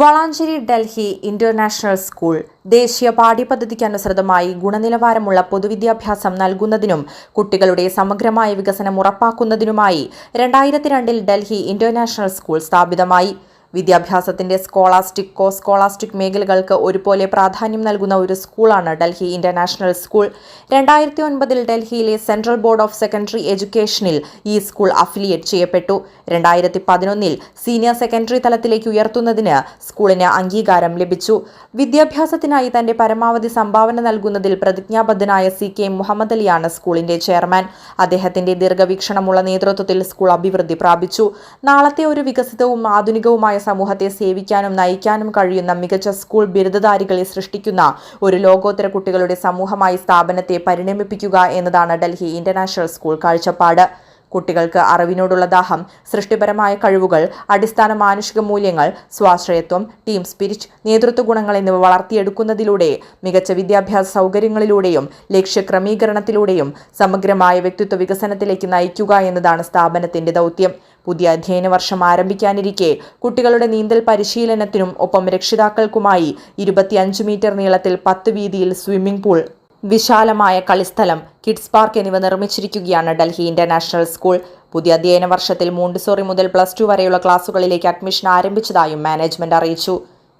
Valanchery Delhi international school. ദേശീയ പാഠ്യപദ്ധതിക്കനുസൃതമായി ഗുണനിലവാരമുള്ള പൊതുവിദ്യാഭ്യാസം നൽകുന്നതിനും കുട്ടികളുടെ സമഗ്രമായ വികസനം ഉറപ്പാക്കുന്നതിനുമായി രണ്ടായിരത്തി രണ്ടിൽ ഡൽഹി ഇന്റർനാഷണൽ സ്കൂൾ സ്ഥാപിതമായി. വിദ്യാഭ്യാസത്തിന്റെ സ്കോളാസ്റ്റിക് കോ സ്കോളാസ്റ്റിക് മേഖലകൾക്ക് ഒരുപോലെ പ്രാധാന്യം നൽകുന്ന ഒരു സ്കൂളാണ് ഡൽഹി ഇന്റർനാഷണൽ സ്കൂൾ. രണ്ടായിരത്തി ഒൻപതിൽ ഡൽഹിയിലെ സെൻട്രൽ ബോർഡ് ഓഫ് സെക്കൻഡറി എഡ്യൂക്കേഷനിൽ ഈ സ്കൂൾ അഫിലിയേറ്റ് ചെയ്യപ്പെട്ടു. രണ്ടായിരത്തി പതിനൊന്നിൽ സീനിയർ സെക്കൻഡറി തലത്തിലേക്ക് ഉയർത്തുന്നതിന് സ്കൂളിന് അംഗീകാരം ലഭിച്ചു. വിദ്യാഭ്യാസത്തിനായി തന്റെ പരമാവധി സംഭാവന നൽകുന്നതിൽ പ്രതിജ്ഞാബദ്ധനായ സി കെ മുഹമ്മദ് അലിയാണ് സ്കൂളിന്റെ ചെയർമാൻ. അദ്ദേഹത്തിന്റെ ദീർഘവീക്ഷണമുള്ള നേതൃത്വത്തിൽ സ്കൂൾ അഭിവൃദ്ധി പ്രാപിച്ചു. നാളത്തെ ഒരു വികസിതവും ആധുനികവുമായ സമൂഹത്തെ സേവിക്കാനും നയിക്കാനും കഴിയുന്ന മികച്ച സ്കൂൾ ബിരുദധാരികളെ സൃഷ്ടിക്കുന്ന ഒരു ലോകോത്തര കുട്ടികളുടെ സമൂഹമായി സ്ഥാപനത്തെ പരിണമിപ്പിക്കുക എന്നതാണ് ഡൽഹി ഇന്റർനാഷണൽ സ്കൂൾ കാഴ്ചപ്പാട്. കുട്ടികൾക്ക് അറിവിനോടുള്ള ദാഹം സൃഷ്ടിപരമായ കഴിവുകൾ അടിസ്ഥാന മാനുഷിക മൂല്യങ്ങൾ സ്വാശ്രയത്വം ടീം സ്പിരിറ്റ് നേതൃത്വ ഗുണങ്ങൾ എന്നിവ വളർത്തിയെടുക്കുന്നതിലൂടെ മികച്ച വിദ്യാഭ്യാസ സൗകര്യങ്ങളിലൂടെയും ലക്ഷ്യക്രമീകരണത്തിലൂടെയും സമഗ്രമായ വ്യക്തിത്വ വികസനത്തിലേക്ക് നയിക്കുക എന്നതാണ് സ്ഥാപനത്തിന്റെ ദൗത്യം. പുതിയ അധ്യയന വർഷം ആരംഭിക്കാനിരിക്കെ കുട്ടികളുടെ നീന്തൽ പരിശീലനത്തിനും ഒപ്പം രക്ഷിതാക്കൾക്കുമായി ഇരുപത്തിയഞ്ച് മീറ്റർ നീളത്തിൽ പത്ത് വീതിയിൽ സ്വിമ്മിംഗ് പൂൾ വിശാലമായ കളിസ്ഥലം കിഡ്സ് പാർക്ക് എന്നിവ നിർമ്മിച്ചിരിക്കുകയാണ് ഡൽഹി ഇന്റർനാഷണൽ സ്കൂൾ. പുതിയ അധ്യയന വർഷത്തിൽ മോണ്ടിസോറി മുതൽ പ്ലസ് ടു വരെയുള്ള ക്ലാസുകളിലേക്ക് അഡ്മിഷൻ ആരംഭിച്ചതായും മാനേജ്മെന്റ് അറിയിച്ചു.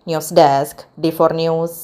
News desk D four news.